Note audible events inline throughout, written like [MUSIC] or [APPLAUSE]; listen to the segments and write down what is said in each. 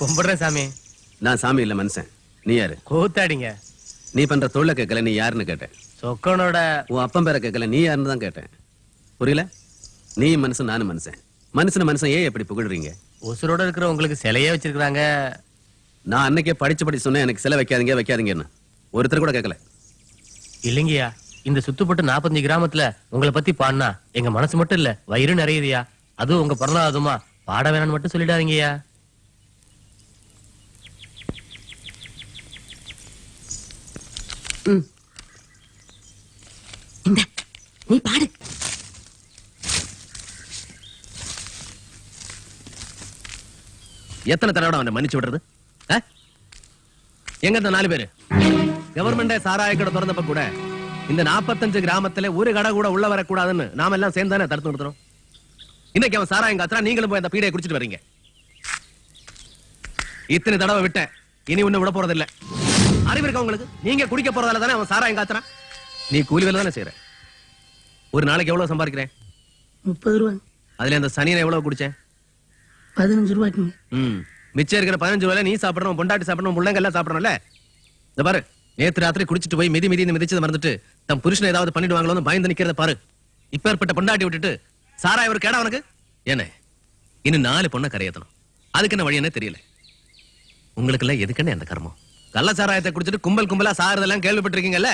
கும்பிடுறேன் சாமி. நான் சாமி இல்ல மனுஷன். நீ யாரு? கூத்தாடிங்க நீ பண்ற தொழில கேட்கல நீ யாருன்னு கேட்டேன். சொக்கனோட உன் அப்பன் பேரை கேட்கல நீ யாருன்னு தான் கேட்டேன். புரியல? நீ மனுஷன் நானும் மனுஷன். மனுஷன் மனுஷன் ஏன் எப்படி புகழ்றீங்க? உசுரோட இருக்கிற உங்களுக்கு சிலையே வச்சிருக்காங்க நான் அன்னைக்கே படிச்சு படி சொன்னேன் எனக்கு சிலை வைக்காதீங்க வைக்காதீங்கன்னு. ஒருத்தர் கூட கேட்கல. இல்லைங்கய்யா இந்த சுத்துப்பட்டு 45 கிராமத்துல உங்களை பத்தி பாடினா எங்க மனசு மட்டும் இல்ல வயிறு நிறையுதுயா அதுவும் உங்க பிறந்தாதுமா பாட வேணாம்னு மட்டும் சொல்லிடாதீங்கய்யா. இந்த நீ பாடு. எத்தனை தடவை அவனை மன்னிச்சு விடுறது? எங்க இந்த நாலு பேரு? கவர்மெண்டே சாராய கடை திறந்தப்ப கூட இந்த 45 கிராமத்துல ஒரு கடை கூட உள்ள வரக்கூடாதுன்னு நாம எல்லாம் சேர்ந்து தானே தடுத்து நிறுத்துறோம். இன்னைக்கு அவன் சாராயம் காத்துறா நீங்களும் போய் அந்த பீடையை குடிச்சிட்டு வர்றீங்க இத்தனை தடவை விட்டேன் இனி ஒண்ணு விட போறதில்லை. அறிவு இருக்கா உங்களுக்கு? நீங்க குடிக்க போறதால தானே அவன் சாராயம் காத்துறான்? நீ கூலி வேலை தானே செய்யற ஒரு நாளைக்கு எவ்வளவு சம்பாதிக்கிறேன்? முப்பது ரூபா அதுல அந்த சனியனை எவ்வளவு குடிச்சேன்? பதினஞ்சு ரூபாய்க்குங்க. ம். மிச்சம் இருக்கிற பதினஞ்சு ரூபாயில நீ சாப்பிடணும் பொண்டாட்டி சாப்பிடணும் முள்ளங்க எல்லாம் சாப்பிடணும்ல? இந்த பாரு நேத்து ராத்திரி குடிச்சிட்டு போய் மிதி மிதி மிதிச்சதை மறந்துட்டு தன் புருஷனை ஏதாவது பண்ணிடுவாங்களோன்னு பயந்து நிக்கிறத பாரு. இப்பேற்பட்ட பொண்டாட்டி விட்டுட்டு சாராய ஒரு கேடா உனக்கு? என்ன? இன்னும் நாலு பொண்ணை கரையத்தணும். அதுக்கு என்ன வழி என்ன தெரியல. உங்களுக்கு எல்லாம் எதுக்குன்னு அந்த கர்மம்? கள்ள சாராயத்தை குடிச்சிட்டு கும்பல் கும்பலா சாறதெல்லாம் கேள்விப்பட்டிருக்கீங்கல்ல?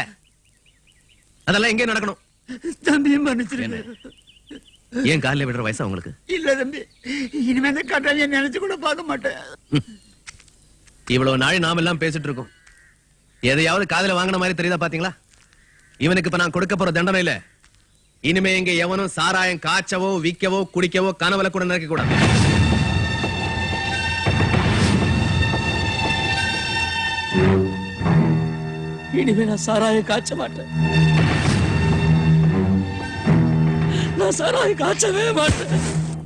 அதெல்லாம் எங்கே நடக்கணும். தம்பி மன்னிச்சிருங்க. ஏன் காலையில விடுற வயசா உங்களுக்கு? இல்ல தம்பி இனிமே இந்த கட்டாளிய நினைச்சு கூட பார்க்க மாட்டேன். இவ்வளவு நாள் நாம எல்லாம் பேசிட்டு இருக்கோம். எதையாவது காதுல வாங்கின மாதிரி தெரியுதா பாத்தீங்களா? இவனுக்கு இப்ப நான் கொடுக்க போற தண்டனை இல்ல. இனிமே இங்க எவனும் சாராயம் காய்ச்சவோ விக்கவோ குடிக்கவோ கனவுல கூட நினைக்க கூடாது. இனிமே நான் சாராய காய்ச்ச மாட்டேன். நான் சாராய காய்ச்சவே மாட்டேன்.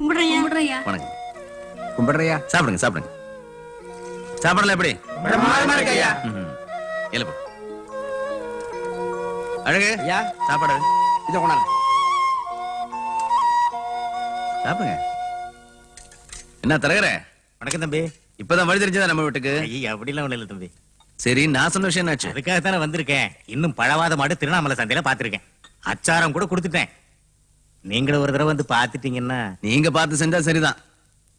கும்பிடுறையா? வணக்கம். கும்பிடுறியா? சாப்பிடுங்க சாப்பிடுங்க. சாப்பிடல எப்படி. எழுப்பு. அழகு? ஐயா சாப்பாடு இதை கொண்டாங்க சாப்பிடுங்க. என்ன தரகற வணக்கம் தம்பி. இப்பதான் வழி தெரிஞ்சதா நம்ம வீட்டுக்கு? ஐயா அப்படிலாம் ஒண்ணு இல்ல தம்பி. சரி நான் சொன்ன விஷயம் என்னாச்சு? அதுக்காக தானே வந்திருக்கேன். இன்னும் பழவாத மாடு திருவண்ணாமலை சந்தையில பாத்திருக்கேன் அச்சாரம் கூட கொடுத்துட்டேன். நீங்களும் ஒரு தடவை வந்து பாத்துட்டீங்கன்னா நீங்க பார்த்து செஞ்சா சரிதான்.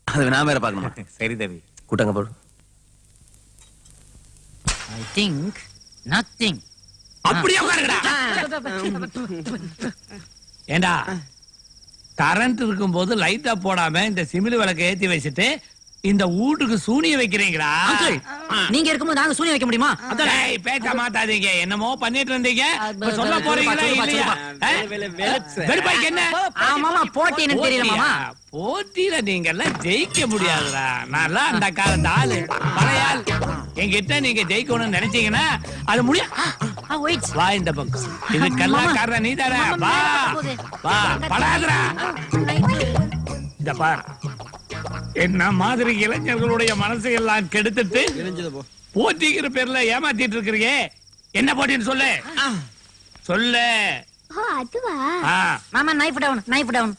அது நான் வேற பார்க்கணுமா? [LAUGHS] சரி தம்பி கூட்டங்க போடு. ஐ திங்க் நத்திங் அப்படியே உட்காருங்கடா. ஏண்டா கரண்ட் இருக்கும்போது லைட்டா போடாம இந்த சிமிலி விளக்க ஏத்தி வச்சுட்டு இந்த வீட்டுக்கு சூனிய வைக்கிறீங்களா? நீங்க இருக்கும்போது நாங்க சூனியம் வைக்க முடியுமா? டேய், பேச மாட்டாதீங்க என்னமோ பண்ணிட்டு இருந்தீங்க. சொல்ல போறீங்களா இல்லையா? வெறுப்பாய்க்கு என்ன? ஆமாமா போட்டி எனக்கு தெரியல? போட்டியில நீங்க எல்லாம் ஜெயிக்க முடியாதுடா. நல்லா அந்த காலத்து ஆளு பழைய ஆள் என்கிட்ட நீங்க ஜெயிக்கணும்னு நினைச்சீங்கன்னா அது முடியும் வா இந்த பக்கம். இதுக்கெல்லாம். காரணம் நீ தானே வா. வா படாதடா. இந்த பார். என்ன மாதிரி இளைஞர்களுடைய மனசு எல்லாம் கெடுத்துட்டு போட்டிங்கிற பேர்ல ஏமாத்திட்டு இருக்கிறீங்க என்ன போட்டின்னு சொல்லு. சொல்லு. ஓ அதுவா? ஆ. மாமா நைஃப் டவுன் நைஃப் டவுன்.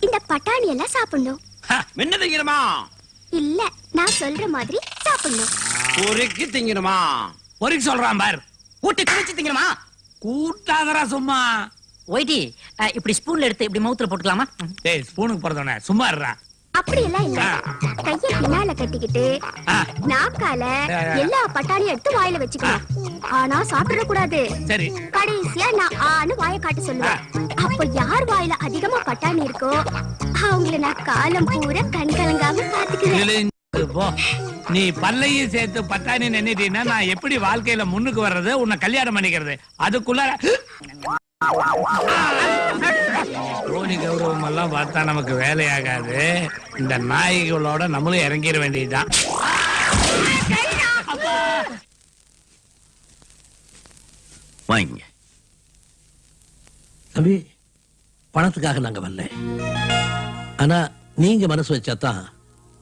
இந்த பட்டாணி எல்லாம் சாப்பிடணும். என்ன திங்கணுமா இல்ல நான் சொல்ற மாதிரி சாப்பிடணும். பொறுக்கி திங்கணுமா பொறுக்கி சொல்றான் பார். ஊட்டி குடிச்சு திங்கணுமா கூட்டாதரா சும்மா. ஒயிட்டி இப்படி ஸ்பூன்ல எடுத்து இப்படி மவுத்துல போட்டுக்கலாமா? டேய் ஸ்பூனுக்கு போறதானே சும்மா இருடா. அப்படி எல்லாம் இல்ல கைய பின்னால கட்டிக்கிட்டு. நாக்கால எல்லா பட்டாணியும் எடுத்து வாயில வச்சுக்கணும். ஆனா சாப்பிட கூடாது சரி. கடைசியா நான் ஆன்னு வாயை காட்ட சொல்லுவேன். அப்ப யார் வாயில அதிகமா பட்டாணி இருக்கோ அவங்கள நான் காலம் பூரா கண் கலங்காம நீ பல்லையும் சேர்த்து பட்டாணி நின்னுட்டீன்னா நான் எப்படி வாழ்க்கையில முன்னுக்கு வர்றது உன்னை கல்யாணம் பண்ணிக்கிறது? அதுக்குள்ள தோனி கௌரவம் எல்லாம் பார்த்தா நமக்கு வேலையாகாது. இந்த நாய்களோட நம்மளும் இறங்கிட வேண்டியதுதான். வாங்கிங்க தம்பி பணத்துக்காக நாங்க வரல ஆனா நீங்க மனசு வச்சாதான்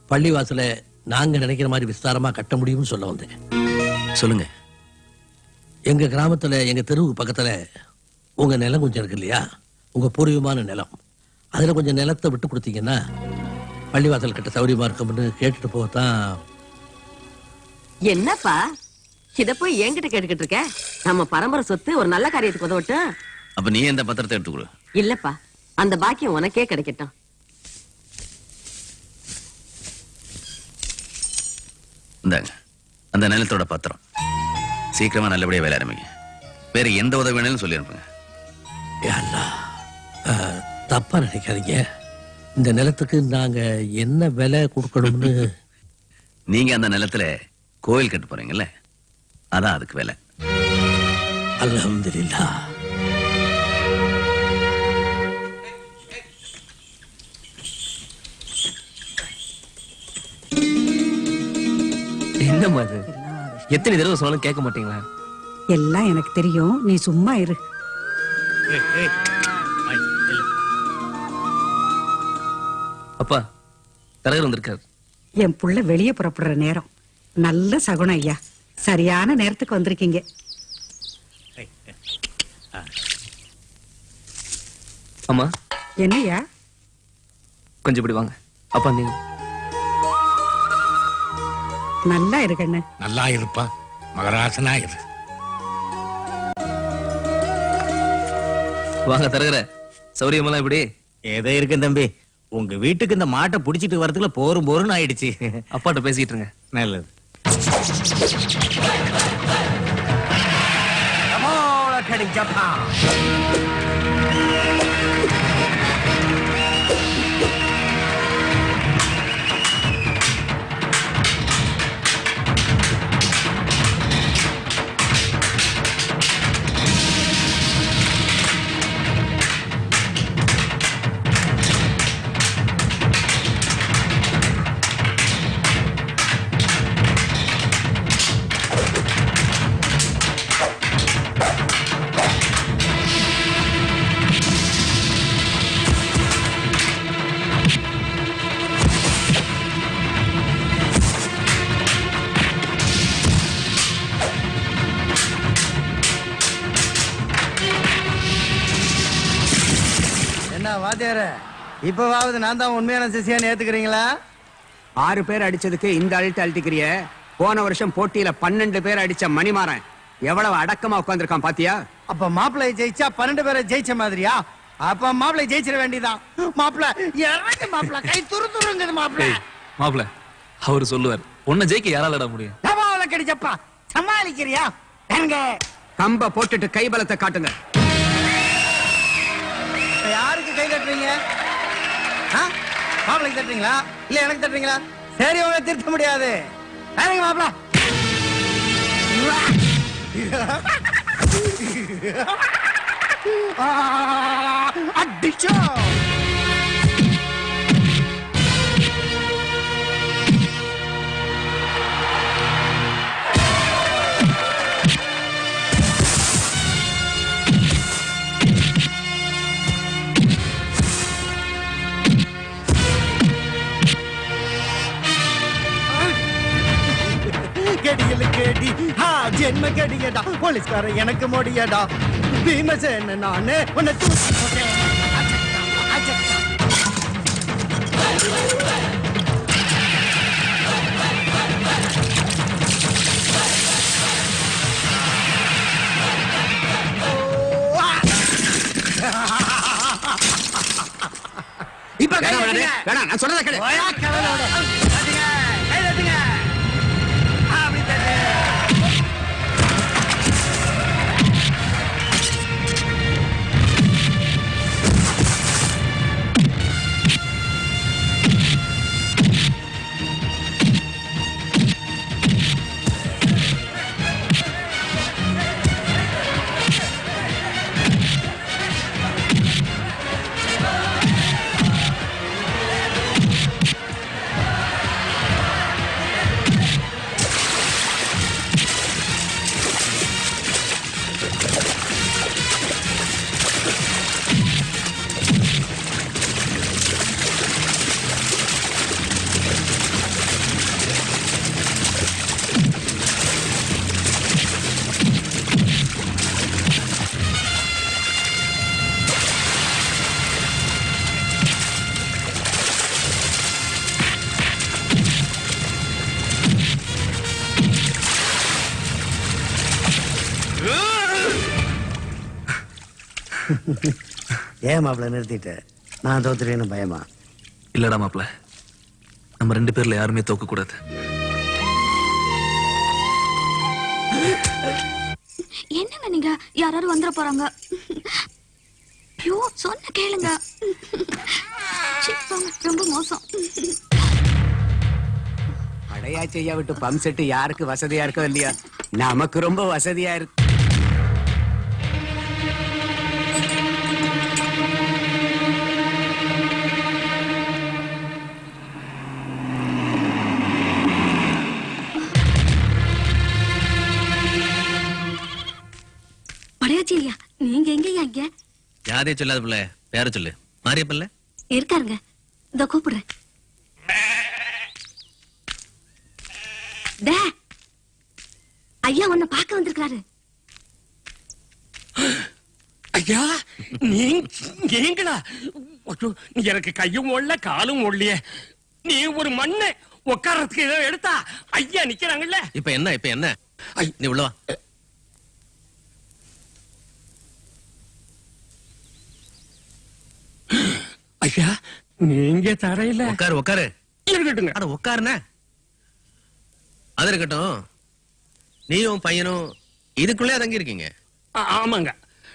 பள்ளிவாசல நாங்க நினைக்கிற மாதிரி விஸ்தாரமா கட்ட முடியும்னு சொல்ல வந்தேன். சொல்லுங்க. எங்க கிராமத்துல எங்க தெருவுக்கு பக்கத்துல உங்க நிலம் கொஞ்சம் இருக்கு இல்லையா? உங்க பூர்வீகமான நிலம். அதுல கொஞ்சம் நிலத்தை விட்டு கொடுத்தீங்கன்னா பள்ளிவாசல் கிட்ட சௌரியமா இருக்கும்னு கேட்டுட்டு போகத்தான். என்னப்பா? இத போய் என்கிட்ட கேட்டுக்கிட்டு இருக்க? நம்ம பரம்பரை சொத்து ஒரு நல்ல காரியத்துக்கு உதவட்டும். அப்ப நீ இந்த பத்திரத்தை எடுத்து கொடு? இல்லப்பா அந்த பாக்கியம் உனக்கே கிடைக்கட்டும். இந்தாங்க அந்த நிலத்தோட பத்திரம். சீக்கிரமா நல்லபடியா வேலை ஆரம்பிங்க. வேற எந்த உதவி வேணாலும் சொல்லி அனுப்புங்க. யா அல்லாஹ். அஹ், தப்பா நினைக்காதீங்க. இந்த நிலத்துக்கு நாங்க என்ன விலை கொடுக்கணும்னு [LAUGHS] நீங்க அந்த நிலத்துல கோயில் கட்ட போறீங்கல்ல? அதான் அதுக்கு வேலை. அல்ஹம்துலில்லாஹ் என்னம்மா அது எத்தனை தடவை சொன்னாலும் கேட்க மாட்டீங்களா? எல்லாம் எனக்கு தெரியும். நீ சும்மா இரு. அப்பா தரகர் வந்திருக்காரு. என் புள்ள வெளியே புறப்படுற நேரம். நல்ல சகுனம் ஐயா. சரியான நேரத்துக்கு வந்திருக்கீங்க. அம்மா. என்னய்யா கொஞ்சம் இப்படி வாங்க. அப்பா நீங்க. நல்லா இரு கண்ணு நல்லா இருப்பா. மகராசனா இரு. வாங்க தரகர. சௌரியமெல்லாம் இப்படி ஏதோ இருக்கு தம்பி. உங்க வீட்டுக்கு இந்த மாட்டை புடிச்சிட்டு வரதுக்குள்ள போரும் போருன்னு ஆயிடுச்சு. அப்பாட்ட பேசிக்கிட்டு இருங்க நல்லது என்ன வாத்தியார இப்பவாவது நான் தான் உண்மையான சிசியான்னு ஏத்துக்கிறீங்களா? ஆறு பேர் அடிச்சதுக்கு இந்த அழுத்த அழுத்திக்கிறிய. போன வருஷம் போட்டியில பன்னெண்டு பேர் அடிச்ச மணிமாறன். எவ்வளவு அடக்கமா உட்கார்ந்திருக்கான் பாத்தியா? அப்ப மாப்பிள்ளை ஜெயிச்சா பன்னெண்டு பேரை ஜெயிச்ச மாதிரியா? அப்ப மாப்பிள்ளை ஜெயிச்சிட வேண்டியதான் மாப்பிள்ள இறங்கு மாப்பிள்ள. கை துரு துருங்குது மாப்பிள்ள. மாப்பிள அவர் சொல்லுவார். உன்னை ஜெயிக்க யாராலடா முடியும்? டபாவில கடிச்சப்பா. சமாளிக்கிறியா? எங்க? கம்ப போட்டுட்டு கைபலத்தை காட்டுங்க. யாருக்கு கை தட்டுறீங்க? ஆ? தட்டுறீங்களா? இல்ல எனக்கு தட்டுறீங்களா? சரி உங்களை திருத்த முடியாது. இறங்கு மாப்பிள்ள அடிச்சோ ஜென்ம கடியடா போலீஸ்கார எனக்கு முடியடா பீமசேன நானு உன்னை தூக்கி போட்டேன். இப்ப வேணாம், நான் சொல்றதை கேளு. ஏன் மாப்பிள்ள நிறுத்திட்ட? நான் தோத்துறேன்னு பயமா? இல்லடா மாப்ள நம்ம ரெண்டு பேர்ல யாருமே தோக்க கூடாது. என்னங்க நீங்க யாராவது வந்துட போறாங்க. ஐயோ சொன்ன கேளுங்க. ரொம்ப மோசம். அடையா செய்யா விட்டு பம்ப் செட்டு யாருக்கு வசதியா இருக்கோ இல்லையா? நமக்கு ரொம்ப வசதியா இருக்கு. இல்லையா நீங்க எங்கயா இங்க? யாரையும் சொல்லாத பிள்ளை பேர சொல்லு. மாரியப்பல்ல இருக்காருங்க. இதோ கூப்பிடுறேன். டே, ஐயா உன்னை பார்க்க வந்திருக்காரு ஐயா நீங்க நீங்களா? எனக்கு கையும் ஒல்ல காலும் ஒல்லிய. நீ ஒரு மண்ணு உட்கார்றதுக்கு ஏதோ எடுத்தா ஐயா நிக்கிறாங்கல்ல? இப்ப என்ன இப்ப என்ன? நீ உள்ள ஐயா நீங்க தரையில. உட்காரு உட்காரு இருக்கட்டுங்க. அட உட்காருன அது இருக்கட்டும். நீயும் பையனும் இதுக்குள்ளே தங்கி இருக்கீங்க. ஆமாங்க.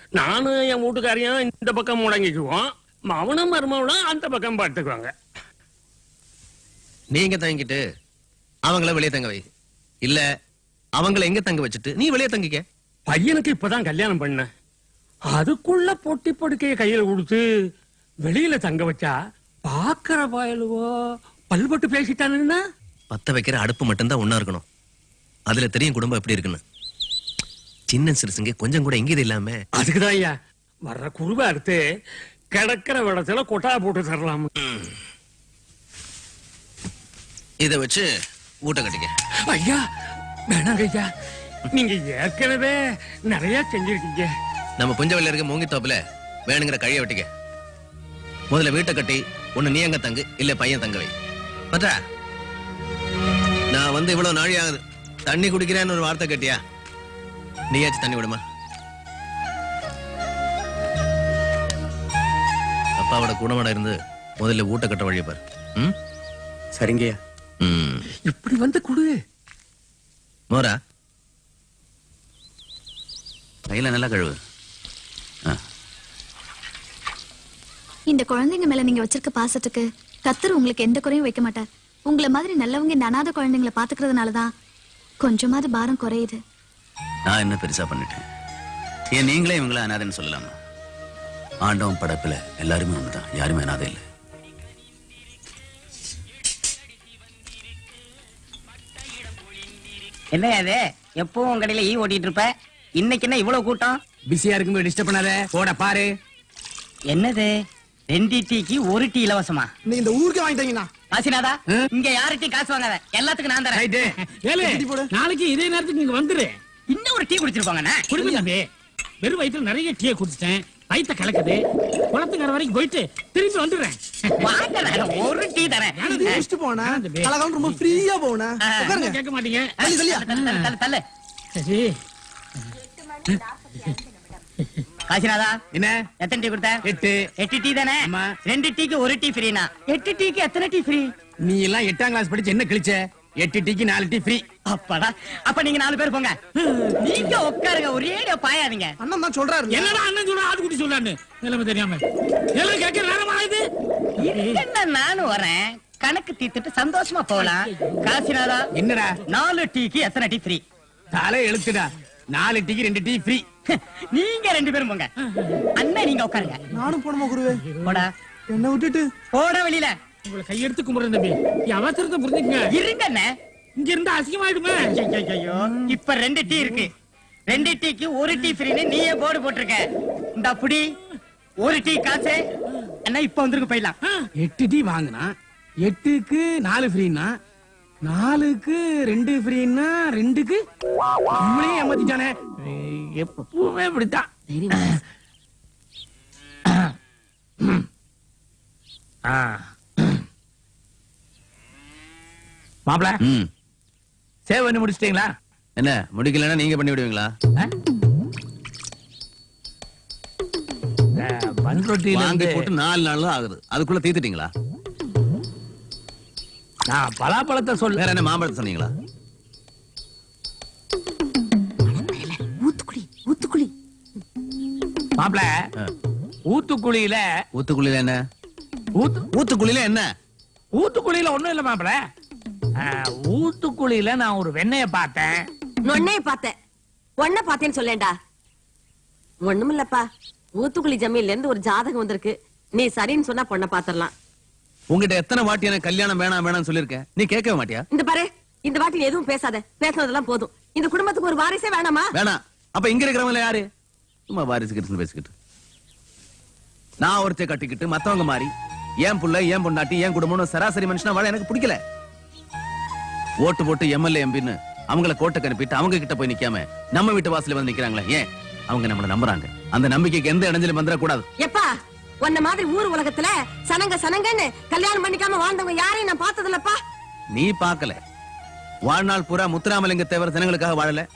நானும் என் வீட்டுக்காரையும் இந்த பக்கம் முடங்கிக்குவோம். மவனும் மருமவனும் அந்த பக்கம் பார்த்துக்குவாங்க. நீங்க தங்கிட்டு அவங்கள வெளியே தங்க வை. இல்ல அவங்கள எங்க தங்க வச்சுட்டு நீ வெளியே தங்கிக்க? பையனுக்கு இப்பதான் கல்யாணம் பண்ண அதுக்குள்ள பொட்டி படுக்கைய கையில கொடுத்து வெளியில தங்க வச்சா பாக்குற பயலுவோ பல்பட்டு பேசிட்டானுன்னா பத்த வைக்கிற அடுப்பு மட்டும்தான் ஒண்ணா இருக்கணும். அதுல தெரியும் குடும்பம் எப்படி இருக்குன்னு. சின்ன சிறுசுங்க கொஞ்சம் கூட எங்கேயும் இல்லாம. அதுக்குதான் ஐயா வர்ற குருவை அறுத்து கிடக்கிற விடத்துல கொட்டா போட்டு தரலாம். இத வச்சு ஊட்ட கட்டிக்க. ஐயா வேணாங்க ஐயா. நீங்க ஏற்கனவே நிறைய செஞ்சிருக்கீங்க. நம்ம புஞ்சவெளியில இருக்க மூங்கி தோப்புல வேணுங்கிற கழிய வெட்டிக்க. முதல்ல வீட்டை கட்டி ஒண்ணு நீ அங்க தங்கு? இல்ல பையன் தங்க வை பத்தா நான் வந்து இவ்வளவு நாழி ஆகுது. தண்ணி குடிக்கிறேன்னு ஒரு வார்த்தை கேட்டியா? நீயாச்சும் தண்ணி விடுமா அப்பாவோட குணமட இருந்து முதல்ல ஊட்ட கட்ட வழி பாரு. ம்? சரிங்கய்யா. ம். இப்படி வந்து குடு. மோரா. கையில நல்லா கழுவு. இந்த குழந்தைங்க மேல நீங்க வச்சிருக்க பாசத்துக்கு கத்தர் உங்களுக்கு எந்த குறையும் வைக்க மாட்டார். உங்களை மாதிரி நல்லவங்க இந்த அனாதை குழந்தைங்களை பாத்துக்கிறதுனாலதான் கொஞ்சமாவது பாரம் குறையுது. நான் என்ன பெருசா பண்ணிட்டேன்? ஏன் நீங்களே இவங்கள அனாதைன்னு சொல்லலாமா? ஆண்டவன் படைப்புல எல்லாருமே ஒண்ணுதான். யாருமே அனாதை இல்லை. என்ன அது எப்பவும் உங்க கடையில ஈ ஓட்டிட்டு இருப்ப? இன்னைக்கு என்ன இவ்வளவு கூட்டம்? பிஸியா இருக்கும்போது டிஸ்டர்ப் பண்ணாத. போட பாரு. என்னது? ரெண்டு டீக்கு ஒரு டீ இலவசமா. நீ இந்த ஊருக்கு வாங்கிட்டீங்கண்ணா. காசிநாதா இங்க யாரு டீ காசு வாங்காத? எல்லாத்துக்கும் நான் தரேன். ஏலே நாளைக்கு இதே நேரத்துக்கு நீங்க வந்துரு. இன்னும் ஒரு டீ குடிச்சிருப்பாங்கண்ணே. குடுங்க தம்பி. வெறும் வயிற்றுல நிறைய டீயை குடிச்சிட்டேன். வயித்த கலக்குது. குளத்துக்கார வரைக்கும் போயிட்டு திரும்பி வந்துடுறேன். ஒரு டீ தரேன். குடிச்சிட்டு போனா கலகாலம் ரொம்ப ஃப்ரீயா போனா உட்காருங்க. கேட்க மாட்டீங்க. சரி. காசிநாதா என்ன? எத்தனை டீ கொடுத்த? எட்டு. எட்டு டீ தானே? ரெண்டு டீக்கு ஒரு டீ ஃப்ரீனா? எட்டு டீக்கு எத்தனை டீ ஃப்ரீ? நீ எல்லாம் எட்டாம் கிளாஸ் படிச்சு என்ன கிழிச்ச? எட்டு டீக்கு நாலு டீ ஃப்ரீ. அப்பாடா. அப்ப நீங்க நாலு பேர் போங்க. நீங்க உட்காருங்க ஒரே பாயாதீங்க. அண்ணன் தான் சொல்றாரு. என்னடா அண்ணன் சொல்ற? ஆடு குட்டி சொல்றான்னு. நிலைமை தெரியாம. எல்லாம் கேட்கிற நேரமா இது இருக்கேன்டா நானும் வரேன்? கணக்கு தீர்த்துட்டு சந்தோஷமா போகலாம் காசிநாதா என்னடா? நாலு டீக்கு எத்தனை டீ ஃப்ரீ? தலை எழுத்துடா. நாலு டீக்கு ரெண்டு டீ ஃப்ரீ. [LAUGHS] நீங்க ரெண்டு பேரும் போங்க. அண்ணன் நீங்க உட்காருங்க. நானும் போனமா குருவே? போடா. என்ன விட்டுட்டு? போட வெளியில. உங்களை கையெடுத்து கும்பிடுறேன் தம்பி. அவசரத்தை புரிஞ்சுக்கங்க. இருங்க அண்ணன் இங்க இருந்தா அசிங்கமாயிடுமே. ஐயோ இப்ப ரெண்டு டீ இருக்கு. ரெண்டு டீக்கு ஒரு டீ ஃப்ரீன்னு நீயே போர்டு போட்டிருக்க. இந்த புடி. ஒரு டீ காசு. அண்ணா இப்ப வந்துருக்கு போயிடலாம். எட்டு டீ வாங்கினா எட்டுக்கு நாலு ஃப்ரீனா நாலுக்கு ரெண்டு ஃப்ரீனா ரெண்டுக்கு? இவளையும் ஏமாத்திட்டானே. எப்பவுமே இப்படித்தான். மாப்பிள சேவ் பண்ணி முடிச்சிட்டீங்களா? என்ன முடிக்கலன்னா நீங்க பண்ணி விடுவீங்களா? பண்ரொட்டியில போட்டு நாலு நாள் தான் ஆகுது. அதுக்குள்ள தீத்துட்டீங்களா நான் பலாப்பழத்தை சொல்ல. வேற என்ன மாம்பழத்தை சொன்னீங்களா? ஊத்துக்குழி ஊத்துக்குழி. மாப்பிள ஊத்துக்குழியில ஊத்துக்குழியில என்ன? ஊத்து ஊத்துக்குழியில என்ன? ஊத்துக்குழியில ஒண்ணும் இல்ல மாப்பிள. ஊத்துக்குழியில நான் ஒரு வெண்ணெய பார்த்தேன். நொன்னைய பார்த்தேன். ஒன்ன பார்த்தேன்னு சொல்லேன்டா. ஒண்ணுமில்லப்பா ஊத்துக்குழி ஜமீன்ல இருந்து ஒரு ஜாதகம் வந்திருக்கு. நீ சரின்னு சொன்னா பொண்ணை பாத்திரலாம் உங்ககிட்ட எத்தனை வாட்டி எனக்கு கல்யாணம் வேணாம் வேணாம்னு சொல்லிருக்கேன் நீ கேட்கவே மாட்டியா? இந்த பாரு இந்த வாட்டி எதுவும் பேசாத. பேசுனதெல்லாம் போதும். இந்த குடும்பத்துக்கு ஒரு வாரிசே வேணாமா? வேணாம் அப்ப இங்க இருக்கிறவங்க யாரு? சும்மா வாரிசுக்கிட்டு பேசிக்கிட்டு. நான் ஒருத்தைய கட்டிக்கிட்டு மத்தவங்க மாறி ஏன் புள்ள ஏன் பொண்டாட்டி ஏன் குடும்பம்னு சராசரி மனுஷனா வாழ எனக்கு பிடிக்கல. ஓட்டு போட்டு எம்எல்ஏ எம்பின்னு அவங்கள கோட்டை அனுப்பிட்டு அவங்க கிட்ட போய் நிக்காம நம்ம வீட்டு வாசல்ல வந்து நிக்கிறாங்களே ஏன்? அவங்க நம்மள நம்புறாங்க. அந்த நம்பிக்கைக்கு எந்த இடைஞ்சலும் வந்துட கூடாது எப்பா? உன்ன மாதிரி ஊர் உலகத்துல சனங்க சனங்கன்னு கல்யாணம் பண்ணிக்காம வாழ்ந்தவங்க யாரையும் நான் பார்த்தது இல்லப்பா நீ பார்க்கல. வாழ்நாள் பூரா முத்துராமலிங்க தேவர் ஜனங்களுக்காக வாழல.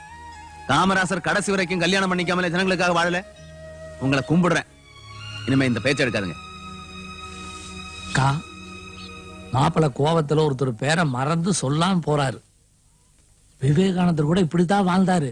காமராசர் கடைசி வரைக்கும் கல்யாணம் பண்ணிக்காமலே ஜனங்களுக்காக வாழல. உங்களை கும்பிடுறேன். இனிமே இந்த பேச்ச எடுக்காதுங்க. கா மாப்பிள கோவத்துல ஒருத்தர் பேரை மறந்து சொல்லாம போறாரு. விவேகானந்தர் கூட இப்படித்தான் வாழ்ந்தாரு.